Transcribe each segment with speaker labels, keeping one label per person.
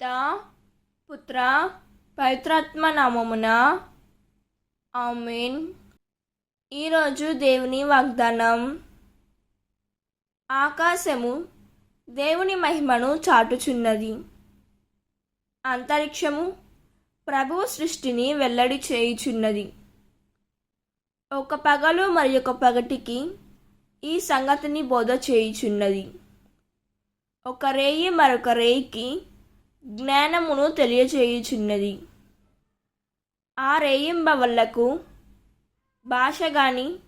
Speaker 1: పిత పుత్ర పవిత్రాత్మ నామమున. ఆమెన్. ఈరోజు దేవుని వాగ్దానం. ఆకాశము దేవుని మహిమను చాటుచున్నది. అంతరిక్షము ప్రభువు సృష్టిని వెల్లడి చేయుచున్నది. ఒక పగలు మరి ఒక పగటికి ఈ సంగతిని బోధ చేయుచున్నది. ఒక రేయి మరొక రేయికి జ్ఞానమును తెలియచేయుచున్నది. ఆ రేయింబవళ్ళకు భాష గాని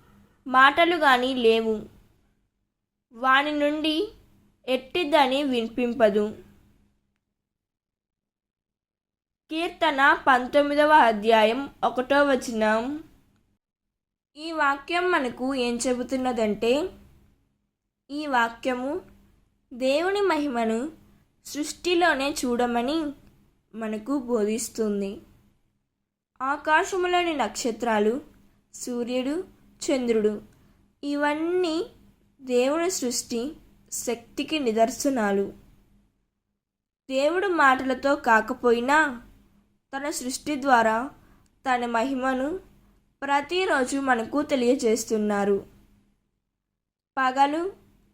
Speaker 1: మాటలు గాని లేవు. వాని నుండి ఎట్టిదని వినిపింపదు. కీర్తన పంతొమ్మిదవ అధ్యాయం ఒకటో వచనం. ఈ వాక్యం మనకు ఏం చెబుతున్నదంటే ఈ వాక్యము దేవుని మహిమను సృష్టిలోనే చూడమని మనకు బోధిస్తుంది. ఆకాశములోని నక్షత్రాలు సూర్యుడు చంద్రుడు ఇవన్నీ దేవుని సృష్టి శక్తికి నిదర్శనాలు. దేవుడు మాటలతో కాకపోయినా తన సృష్టి ద్వారా తన మహిమను ప్రతిరోజు మనకు తెలియజేస్తున్నారు. పగలు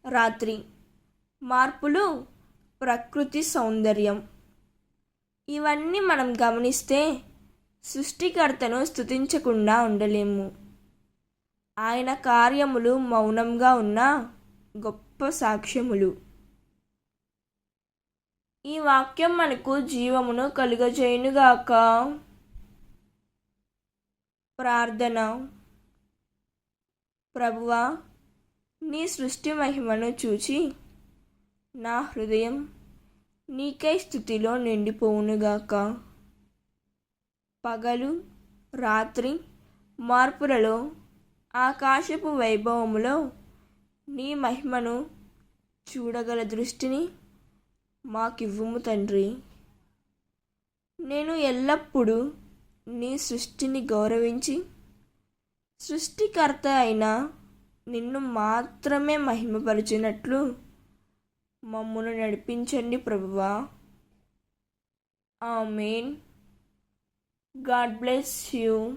Speaker 1: రాత్రి మార్పులు ప్రకృతి సౌందర్యం. ఇవన్నీ మనం గమనిస్తే సృష్టికర్తను స్థుతించకుండా ఉండలేము. ఆయన కార్యములు మౌనంగా ఉన్న గొప్ప సాక్ష్యములు. ఈ వాక్యం మనకు జీవమును కలుగజేయునుగాక. ప్రార్థన. ప్రభువా నీ సృష్టి మహిమను చూచి నా హృదయం నీకై స్థుతిలో నిండిపోవునుగాక. పగలు రాత్రి మార్పులలో ఆకాశపు వైభవములో నీ మహిమను చూడగల దృష్టిని మాకివ్వుము తండ్రి. నేను ఎల్లప్పుడూ నీ సృష్టిని గౌరవించి సృష్టికర్త అయిన నిన్ను మాత్రమే మహిమపరిచినట్లు మమ్మను నడిపించండి ప్రభువా. ఆమెన్. God bless you.